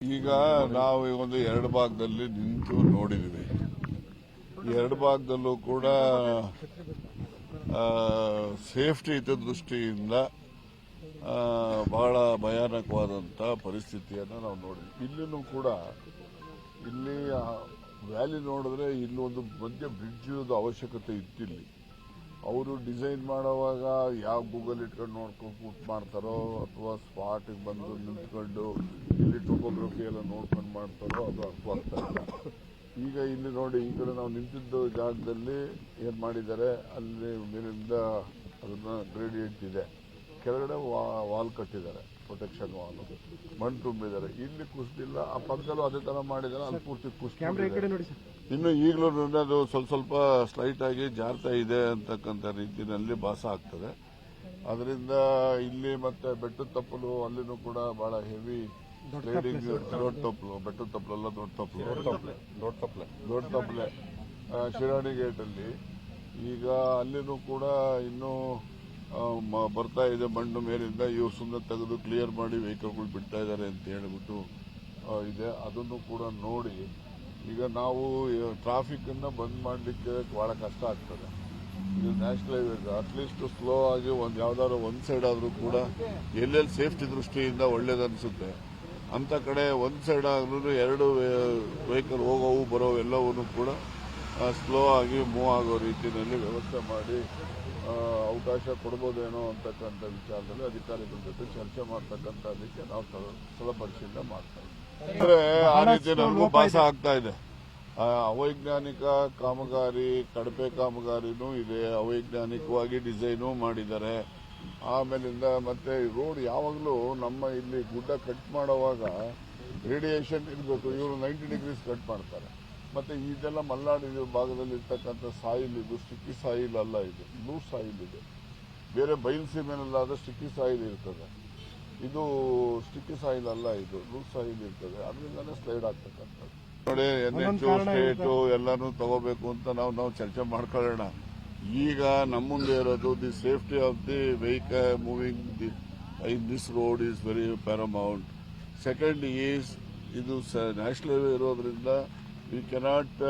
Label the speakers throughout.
Speaker 1: ಈಗ ನಾವು ಈ ಒಂದು ಎರಡು ಭಾಗದಲ್ಲಿ ನಿಂತು ನೋಡಿದ್ವಿ. ಈ ಎರಡು ಭಾಗದಲ್ಲೂ ಕೂಡ ಸೇಫ್ಟಿ ದೃಷ್ಟಿಯಿಂದ ಆ, ಬಹಳ ಭಯಾನಕವಾದಂಥ ಪರಿಸ್ಥಿತಿಯನ್ನು ನಾವು ನೋಡಿದ್ವಿ. ಇಲ್ಲಿನೂ ಕೂಡ ಇಲ್ಲಿ ವ್ಯಾಲಿ ನೋಡಿದ್ರೆ ಇಲ್ಲಿ ಒಂದು ಮಧ್ಯ ಬ್ರಿಡ್ಜ್ ಅವಶ್ಯಕತೆ ಇತ್ತಿಲ್ಲಿ ಅವರು ಡಿಸೈನ್ ಮಾಡೋವಾಗ ಯಾವ ಗೂಗಲ್ ಇಟ್ಕೊಂಡು ನೋಡ್ಕೊಂಡು ಕೂತ್ ಮಾಡ್ತಾರೋ ಅಥವಾ ಸ್ಪಾಟಿಗೆ ಬಂದು ನಿಂತ್ಕೊಂಡು ಇಲ್ಲಿ ಟೋಪೋಗ್ರಫಿ ಎಲ್ಲ ನೋಡ್ಕೊಂಡು ಮಾಡ್ತಾರೋ ಅದು ಅರ್ಥವಾಗ್ತಾ ಇಲ್ಲ. ಈಗ ಇಲ್ಲಿ ನೋಡಿ ಈ ಕಡೆ ನಾವು ನಿಂತಿದ್ದ ಜಾಗದಲ್ಲಿ ಏನು ಮಾಡಿದ್ದಾರೆ ಅಲ್ಲಿ ಮೇಲಿಂದ ಅದನ್ನು ಗ್ರೇಡಿಯಂಟ್ ಇದೆ. ಕೆಳಗಡೆ ವಾಲ್ ಕಟ್ಟಿದ್ದಾರೆ ಪ್ರೊಟೆಕ್ಷನ್ ವಾಲ್. ಮಣ್ಣು ತುಂಬಿದ್ದಾರೆ. ಇಲ್ಲಿ ಕುಸಿದಿಲ್ಲ ಆ ಪಕ್ಕದಲ್ಲೂ ಅದೇ ತರ ಮಾಡಿದ್ದಾರೆ ಅಲ್ಲಿ ಪೂರ್ತಿ ಕುಸಿದ
Speaker 2: ನೋಡಿ ಸರ್.
Speaker 1: ಇನ್ನು ಈಗಲೂ ಅದು ಸ್ವಲ್ಪ ಸ್ವಲ್ಪ ಸ್ಲೈಟ್ ಆಗಿ ಜಾರ್ತಾ ಇದೆ ಅಂತಕ್ಕಂಥ ರೀತಿಯಲ್ಲಿ ಭಾಸ ಆಗ್ತದೆ. ಅದರಿಂದ ಇಲ್ಲಿ ಮತ್ತೆ ಬೆಟ್ಟದ ತಪ್ಪಲು ಅಲ್ಲಿನೂ ಕೂಡ ಬಹಳ ಹೆವಿ ಟ್ರೇಡಿಂಗ್ ದೊಡ್ಡ ತಪ್ಪಲು ಬೆಟ್ಟದ ತಪ್ಪಲೆಲ್ಲ ದೊಡ್ಡ ತಪ್ಪಲು. ದೊಡ್ಡ ತಪ್ಪಲೆ ದೊಡ್ಡ ತಪ್ಪಲೆ. ಶಿರಾಣಿ ಗೇಟ್ ಅಲ್ಲಿ. ಈಗ ಅಲ್ಲಿನೂ ಕೂಡ ಇನ್ನೂ ಬರ್ತಾ ಇದೆ ಮಣ್ಣು ಮೇಲಿಂದ. ಇವ್ರು ಸುಮ್ಮನೆ ತೆಗೆದು ಕ್ಲಿಯರ್ ಮಾಡಿ ವೆಹಿಕಲ್ಗಳು ಬಿಡ್ತಾ ಇದ್ದಾರೆ ಅಂತ ಹೇಳ್ಬಿಟ್ಟು ಇದೆ. ಅದನ್ನು ಕೂಡ ನೋಡಿ ಈಗ ನಾವು ಟ್ರಾಫಿಕ್ ಅನ್ನ ಬಂದ್ ಮಾಡಲಿಕ್ಕೆ ಬಹಳ ಕಷ್ಟ ಆಗ್ತದೆ. ಇದು ನ್ಯಾಷನಲ್ ಹೈವೇ ಅಟ್ಲೀಸ್ಟ್ ಸ್ಲೋ ಆಗಿ ಒಂದ್ ಯಾವ್ದಾದ್ರು ಒಂದ್ ಸೈಡ್ ಆದ್ರೂ ಕೂಡ ಎಲ್ಲೆಲ್ಲಿ ಸೇಫ್ಟಿ ದೃಷ್ಟಿಯಿಂದ ಒಳ್ಳೇದನ್ಸುತ್ತೆ. ಅಂತ ಕಡೆ ಒಂದ್ ಸೈಡ್ ಆದ್ರೂ ಎರಡು ವೆಹಿಕಲ್ ಹೋಗೋವು ಬರೋ ಎಲ್ಲವೂ ಕೂಡ ಸ್ಲೋ ಆಗಿ ಮೂವ್ ಆಗೋ ರೀತಿಯಲ್ಲಿ ವ್ಯವಸ್ಥೆ ಮಾಡಿ ಅವಕಾಶ ಕೊಡ್ಬೋದೇನೋ ಅಂತಕ್ಕಂಥ ವಿಚಾರದಲ್ಲಿ ಅಧಿಕಾರಿಗಳ ಜೊತೆ ಚರ್ಚೆ ಮಾಡ್ತಕ್ಕಂಥ ಅದಕ್ಕೆ ನಾವು ಸ್ಥಳ ಪರಿಶೀಲನೆ ಮಾಡ್ತಾ ಇದ್ದೀವಿ. ಅಂದ್ರೆ ಆ ರೀತಿ ನನಗೂ ಭಾಸ ಆಗ್ತಾ ಇದೆ. ಅವೈಜ್ಞಾನಿಕ ಕಾಮಗಾರಿ ಕಡಪೆ ಕಾಮಗಾರಿನೂ ಇದೆ. ಅವೈಜ್ಞಾನಿಕವಾಗಿ ಡಿಸೈನು ಮಾಡಿದ್ದಾರೆ. ಆಮೇಲಿಂದ ಮತ್ತೆ ರೋಡ್ ಯಾವಾಗಲೂ ನಮ್ಮ ಇಲ್ಲಿ ಗುಡ್ಡ ಕಟ್ ಮಾಡುವಾಗ ರೇಡಿಯೇಷನ್ ಇರಬೇಕು. ಇವರು ನೈಂಟಿ ಡಿಗ್ರೀಸ್ ಕಟ್ ಮಾಡ್ತಾರೆ. ಮತ್ತೆ ಇದೆಲ್ಲ ಮಲೆನಾಡು ಭಾಗದಲ್ಲಿ ಇರ್ತಕ್ಕಂಥ ಸಾಯಿಲ್ ಇದು ಸ್ಟಿಕ್ಕಿ ಸಾಯಿಲ್ ಅಲ್ಲ ಇದು. ಲೂಸ್ ಸಾಯಿಲ್ ಇದೆ. ಬೇರೆ ಬಯಲು ಸೀಮೆನಲ್ಲಾದ್ರೆ ಸ್ಟಿಕ್ಕಿ ಸಾಯಿಲ್ ಇರ್ತದೆ. ಇದು ಸ್ಟಿಕ್ಕಿ ಸಾಯಿಲ್ ಅಲ್ಲ ಇದು ಲೂಸ್ ಸಾಯಿಲ್ ಇರ್ತದೆ. ಅದರಿಂದಲೇ ಸ್ಲೈಡ್ ಆಗ್ತಕ್ಕಂಥದ್ದು. ನೋಡಿ ಎನ್ ಎಚ್ ಸ್ಟೇಟು ಎಲ್ಲಾನು ತಗೋಬೇಕು ಅಂತ ನಾವು ನಾವು ಚರ್ಚೆ ಮಾಡ್ಕೊಳ್ಳೋಣ. ಈಗ ನಮ್ಮ ಮುಂದೆ ಇರೋದು the safety of the vehicle moving the in this road is very paramount. Second is ಇದು ನ್ಯಾಷನಲ್ ಹೈವೇ ಇರೋದ್ರಿಂದ ವಿ ಕೆನಾಟ್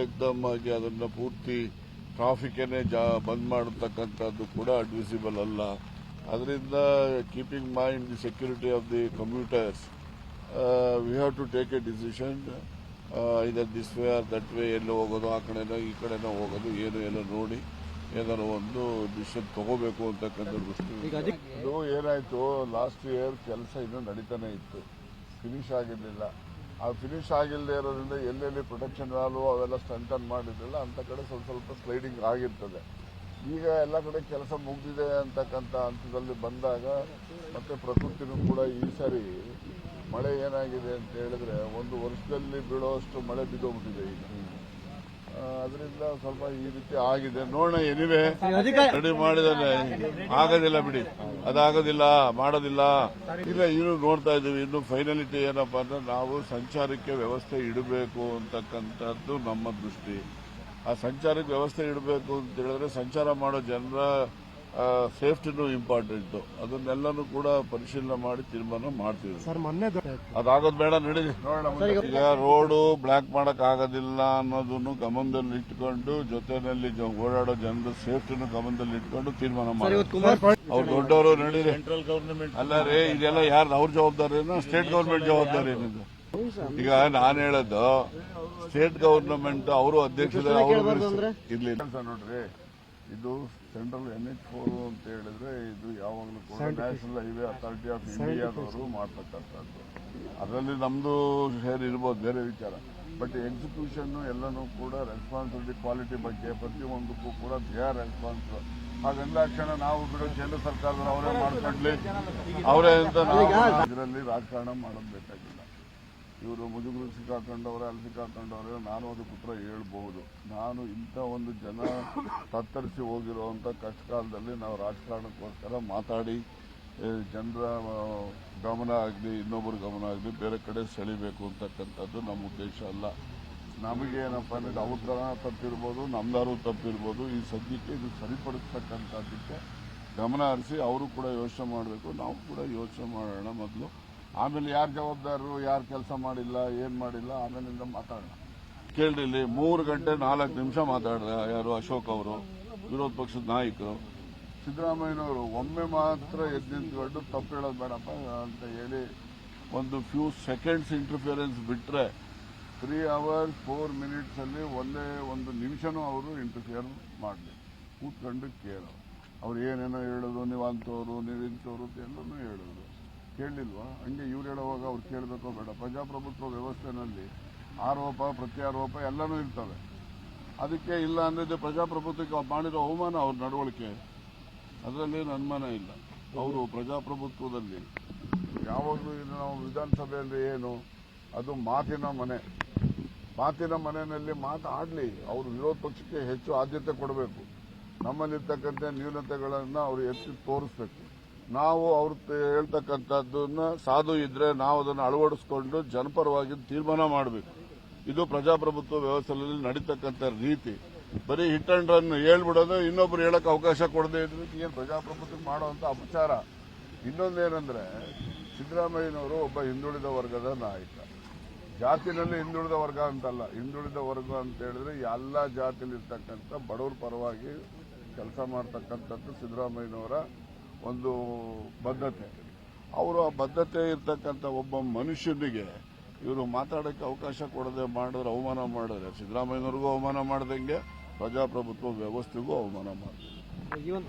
Speaker 1: ಏಕ್ದಮ್ ಆಗಿ ಅದನ್ನು ಪೂರ್ತಿ ಟ್ರಾಫಿಕ್ಕನ್ನೇ ಜಾ ಬಂದ್ ಮಾಡತಕ್ಕಂಥದ್ದು ಕೂಡ ಅಡ್ವಿಸಿಬಲ್ ಅಲ್ಲ. ಅದರಿಂದ keeping mind the security of the computers we have to take a decision either this way or that way ಎಲ್ಲ ಹೋಗೋದು ಆ ಕಡೆನೋ ಈ ಕಡೆನೋ ಹೋಗೋದು ಏನು ಎಲ್ಲ ನೋಡಿ ಏನಾದ್ರು ಒಂದು ಡಿಸಿಷನ್ ತಗೋಬೇಕು ಅಂತಕ್ಕಂಥ ದೃಷ್ಟಿ ಇದು ಏನಾಯ್ತು ಲಾಸ್ಟ್ ಇಯರ್ ಕೆಲಸ ಇನ್ನೂ ನಡೀತಾನೆ ಇತ್ತು. ಫಿನಿಶ್ ಆಗಿರಲಿಲ್ಲ. ಆ ಫಿನಿಶ್ ಆಗಿಲ್ಲದೆ ಇರೋದ್ರಿಂದ ಎಲ್ಲೆಲ್ಲಿ ಪ್ರೊಟೆಕ್ಷನ್ ವ್ಯಾಲು ಅವೆಲ್ಲ ಸ್ಟಂಟನ್ ಮಾಡಿದ್ರಲ್ಲ ಅಂಥ ಕಡೆ ಸ್ವಲ್ಪ ಸ್ವಲ್ಪ ಸ್ಲೈಡಿಂಗ್ ಆಗಿರ್ತದೆ. ಈಗ ಎಲ್ಲ ಕಡೆ ಕೆಲಸ ಮುಗಿದಿದೆ ಅಂತಕ್ಕಂಥ ಹಂತದಲ್ಲಿ ಬಂದಾಗ ಮತ್ತೆ ಪ್ರಕೃತಿನೂ ಕೂಡ ಈ ಸರಿ ಮಳೆ ಏನಾಗಿದೆ ಅಂತ ಹೇಳಿದ್ರೆ ಒಂದು ವರ್ಷದಲ್ಲಿ ಬೀಳೋಷ್ಟು ಮಳೆ ಬಿದ್ದೋಗ್ಬಿಟ್ಟಿದೆ ಈಗ. ಅದರಿಂದ ಸ್ವಲ್ಪ ಈ ರೀತಿ ಆಗಿದೆ. ನೋಡೋಣ
Speaker 2: ಅಧಿಕಾರಿ
Speaker 1: ರೆಡಿ ಮಾಡಿದಾನೆ ಆಗೋದಿಲ್ಲ ಬಿಡಿ. ಅದಾಗೋದಿಲ್ಲ, ಮಾಡೋದಿಲ್ಲ. ಇಲ್ಲ, ಇನ್ನು ನೋಡ್ತಾ ಇದ್ದೀವಿ. ಇನ್ನು ಫೈನಲಿಟಿ ಏನಪ್ಪಾ ಅಂದ್ರೆ ನಾವು ಸಂಚಾರಕ್ಕೆ ವ್ಯವಸ್ಥೆ ಇಡಬೇಕು ಅಂತಕ್ಕಂಥದ್ದು ನಮ್ಮ ದೃಷ್ಟಿ. ಆ ಸಂಚಾರಕ್ಕೆ ವ್ಯವಸ್ಥೆ ಇಡಬೇಕು ಅಂತ ಹೇಳಿದ್ರೆ ಸಂಚಾರ ಮಾಡೋ ಜನರ ಸೇಫ್ಟಿನೂ ಇಂಪಾರ್ಟೆಂಟ್ ಅದನ್ನೆಲ್ಲನೂ ಕೂಡ ಪರಿಶೀಲನೆ ಮಾಡಿ ತೀರ್ಮಾನ ಮಾಡ್ತೀವಿ
Speaker 2: ಸರ್ ಮೊನ್ನೆ ದೊಡ್ಡ
Speaker 1: ಅದಾಗೋದು ಬೇಡ ನಡಿ. ಈಗ ರೋಡು ಬ್ಲಾಕ್ ಮಾಡಕ್ ಆಗೋದಿಲ್ಲ ಅನ್ನೋದನ್ನು ಗಮನದಲ್ಲಿ ಇಟ್ಕೊಂಡು ಜೊತೆನಲ್ಲಿ ಜ- ಓಡಾಡೋ ಜನರ ಸೇಫ್ಟಿನೂ ಗಮನದಲ್ಲಿ ಇಟ್ಕೊಂಡು ತೀರ್ಮಾನ ಮಾಡಿ ಅವ್ರು ದೊಡ್ಡವರು ನಡೀರಿ ಅಲ್ಲ ರೀ ಇದೆಲ್ಲ ಯಾರು ಅವ್ರ ಜವಾಬ್ದಾರಿನೋ ಸ್ಟೇಟ್ ಗೌರ್ಮೆಂಟ್ ಜವಾಬ್ದಾರಿ ಏನಿದೆ ಈಗ ನಾನು ಹೇಳದ್ದು ಸ್ಟೇಟ್ ಗವರ್ನಮೆಂಟ್ ಅವರು ಅಧ್ಯಕ್ಷರ ಇರ್ಲಿ. ನೋಡ್ರಿ ಇದು ಸೆಂಟ್ರಲ್ ಎನ್ ಎಚ್ ಫೋರ್ ಅಂತ ಹೇಳಿದ್ರೆ ಇದು ಯಾವಾಗಲೂ ಕೂಡ ನ್ಯಾಷನಲ್ ಹೈವೇ ಅಥಾರಿಟಿ ಆಫ್ ಇಂಡಿಯಾದವರು ಮಾಡ್ತಕ್ಕಂಥದ್ದು. ಅದರಲ್ಲಿ ನಮ್ದು ಶೇರ್ ಇರ್ಬೋದು ಬೇರೆ ವಿಚಾರ. ಬಟ್ ಎಕ್ಸಿಕ್ಯೂಷನ್ ಎಲ್ಲನೂ ಕೂಡ ರೆಸ್ಪಾನ್ಸಿಬಿಲಿಟಿ ಕ್ವಾಲಿಟಿ ಬಗ್ಗೆ ಪ್ರತಿಯೊಂದಕ್ಕೂ ಕೂಡ ದೇ ಆರ್ ರೆಸ್ಪಾನ್ಸ್ ಹಾಗಂದ ಕ್ಷಣ ನಾವು ಬಿಡೋ ಕೇಂದ್ರ ಸರ್ಕಾರದವರು ಅವರೇ ಮಾಡ್ಕೊಂಡ್ಲಿ. ಅವರೇ ಅಂತ ನಾವು ಇದರಲ್ಲಿ ರಾಜಕಾರಣ ಮಾಡೋದು ಬೇಕಾಗಿಲ್ಲ. ಇವರು ಮುಜುಗರು ಸಿಕ್ಕಾಕೊಂಡವ್ರೆ, ಅಲ್ಲಿ ಸಿಕ್ಕಾಕೊಂಡವ್ರೆ, ನಾನು ಅದಕ್ಕೆ ಉತ್ತರ ಹೇಳಬಹುದು. ನಾನು ಇಂಥ ಒಂದು ಜನ ತತ್ತರಿಸಿ ಹೋಗಿರುವಂಥ ಕಷ್ಟ ಕಾಲದಲ್ಲಿ ನಾವು ರಾಜಕಾರಣಕ್ಕೋಸ್ಕರ ಮಾತಾಡಿ ಜನರ ಗಮನ ಆಗಲಿ, ಇನ್ನೊಬ್ಬರ ಗಮನ ಆಗಲಿ, ಬೇರೆ ಕಡೆ ಸೆಳಿಬೇಕು ಅಂತಕ್ಕಂಥದ್ದು ನಮ್ಮ ಉದ್ದೇಶ ಅಲ್ಲ. ನಮಗೇನಪ್ಪ ಅಂದರೆ ಅವ್ರ ಥರ ತಪ್ಪಿರ್ಬೋದು, ನಮ್ದಾರು ತಪ್ಪಿರ್ಬೋದು, ಈ ಸದ್ಯಕ್ಕೆ ಇದು ಸರಿಪಡಿಸ್ತಕ್ಕಂಥದ್ದಕ್ಕೆ ಗಮನ ಹರಿಸಿ, ಅವರು ಕೂಡ ಯೋಚನೆ ಮಾಡಬೇಕು, ನಾವು ಕೂಡ ಯೋಚನೆ ಮಾಡೋಣ ಮೊದಲು. ಆಮೇಲೆ ಯಾರು ಜವಾಬ್ದಾರರು, ಯಾರು ಕೆಲಸ ಮಾಡಿಲ್ಲ, ಏನ್ ಮಾಡಿಲ್ಲ ಆಮೇಲಿಂದ ಮಾತಾಡೋಣ. ಕೇಳ್ರಿ ಮೂರು ಗಂಟೆ ನಾಲ್ಕು ನಿಮಿಷ ಮಾತಾಡಿದ ಯಾರು ಅಶೋಕ್ ಅವರು, ವಿರೋಧ ಪಕ್ಷದ ನಾಯಕರು. ಸಿದ್ದರಾಮಯ್ಯನವರು, ಒಮ್ಮೆ ಮಾತ್ರ ಎದ್ದು ನಿಂತ್ಕೊಂಡು ತಪ್ಪು ಹೇಳೋದು ಬೇಡಪ್ಪ ಅಂತ ಹೇಳಿ ಒಂದು ಫ್ಯೂ ಸೆಕೆಂಡ್ಸ್ ಇಂಟರ್ಫಿಯರೆನ್ಸ್ ಬಿಟ್ರೆ ತ್ರೀ ಅವರ್ಸ್ ಫೋರ್ ಮಿನಿಟ್ಸ್ ಅಲ್ಲಿ ಒಂದೇ ಒಂದು ನಿಮಿಷನೂ ಅವರು ಇಂಟರ್ಫಿಯರ್ ಮಾಡಲಿ. ಕೂತ್ಕೊಂಡು ಕೇಳೋ ಅವ್ರು ಏನೇನೋ ಹೇಳೋದು, ನೀವು ಅಂಥವ್ರು, ನೀವು ಇಂಥವ್ರು ಎಲ್ಲನೂ ಹೇಳೋದು. ಕೇಳಲಿಲ್ವಾ ಹಂಗೆ ಇವ್ರು ಹೇಳೋವಾಗ ಅವ್ರು ಕೇಳಬೇಕೋ ಬೇಡ. ಪ್ರಜಾಪ್ರಭುತ್ವ ವ್ಯವಸ್ಥೆನಲ್ಲಿ ಆರೋಪ, ಪ್ರತ್ಯಾರೋಪ ಎಲ್ಲನೂ ಇರ್ತವೆ. ಅದಕ್ಕೆ ಇಲ್ಲ ಅಂದರೆ ಪ್ರಜಾಪ್ರಭುತ್ವಕ್ಕೆ ಅವ್ರು ಮಾಡಿರೋ ಅವಮಾನ ಅವ್ರ ನಡವಳಿಕೆ. ಅದರಲ್ಲೇನು ಅನುಮಾನ ಇಲ್ಲ. ಅವರು ಪ್ರಜಾಪ್ರಭುತ್ವದಲ್ಲಿ ಯಾವಾಗಲೂ ನಾವು ವಿಧಾನಸಭೆಯಲ್ಲಿ ಏನು, ಅದು ಮಾತಿನ ಮನೆ. ಮಾತಿನ ಮನೆಯಲ್ಲಿ ಮಾತಾಡಲಿ. ಅವರು ವಿರೋಧ ಪಕ್ಷಕ್ಕೆ ಹೆಚ್ಚು ಆದ್ಯತೆ ಕೊಡಬೇಕು. ನಮ್ಮಲ್ಲಿರ್ತಕ್ಕಂಥ ನ್ಯೂನತೆಗಳನ್ನು ಅವರು ಎತ್ತಿ ತೋರಿಸ್ಬೇಕು. ನಾವು ಅವರು ಹೇಳ್ತಕ್ಕಂಥದ್ದನ್ನ ಸಾಧು ಇದ್ರೆ ನಾವು ಅದನ್ನು ಅಳವಡಿಸಿಕೊಂಡು ಜನಪರವಾಗಿ ತೀರ್ಮಾನ ಮಾಡಬೇಕು. ಇದು ಪ್ರಜಾಪ್ರಭುತ್ವ ವ್ಯವಸ್ಥೆಯಲ್ಲಿ ನಡೀತಕ್ಕಂಥ ರೀತಿ. ಬರೀ ಹಿಟ್ ಅಂಡ್ ರನ್ ಹೇಳ್ಬಿಡೋದು ಇನ್ನೊಬ್ರು ಹೇಳಕ್ ಅವಕಾಶ ಕೊಡದೇ ಇದ್ರೆ ಏನು ಪ್ರಜಾಪ್ರಭುತ್ವಕ್ಕೆ ಮಾಡುವಂತ ಅಪಚಾರ? ಇನ್ನೊಂದೇನೆಂದ್ರೆ ಸಿದ್ದರಾಮಯ್ಯನವರು ಒಬ್ಬ ಹಿಂದುಳಿದ ವರ್ಗದ ನಾಯಕ. ಜಾತಿನಲ್ಲಿ ಹಿಂದುಳಿದ ವರ್ಗ ಅಂತಲ್ಲ, ಹಿಂದುಳಿದ ವರ್ಗ ಅಂತ ಹೇಳಿದ್ರೆ ಎಲ್ಲ ಜಾತಿಲಿರ್ತಕ್ಕಂಥ ಬಡವರ ಪರವಾಗಿ ಕೆಲಸ ಮಾಡ್ತಕ್ಕಂಥದ್ದು ಸಿದ್ದರಾಮಯ್ಯನವರ ಒಂದು ಬದ್ಧತೆ. ಅವರು ಆ ಬದ್ಧತೆ ಇರ್ತಕ್ಕಂಥ ಒಬ್ಬ ಮನುಷ್ಯನಿಗೆ ಇವರು ಮಾತಾಡೋಕ್ಕೆ ಅವಕಾಶ ಕೊಡದೆ ಮಾಡಿದ್ರೆ ಅವಮಾನ ಮಾಡಿದ್ರೆ, ಸಿದ್ದರಾಮಯ್ಯನವ್ರಿಗೂ ಅವಮಾನ ಮಾಡ್ದಂಗೆ ಪ್ರಜಾಪ್ರಭುತ್ವ ವ್ಯವಸ್ಥೆಗೂ ಅವಮಾನ
Speaker 2: ಮಾಡಿದೆ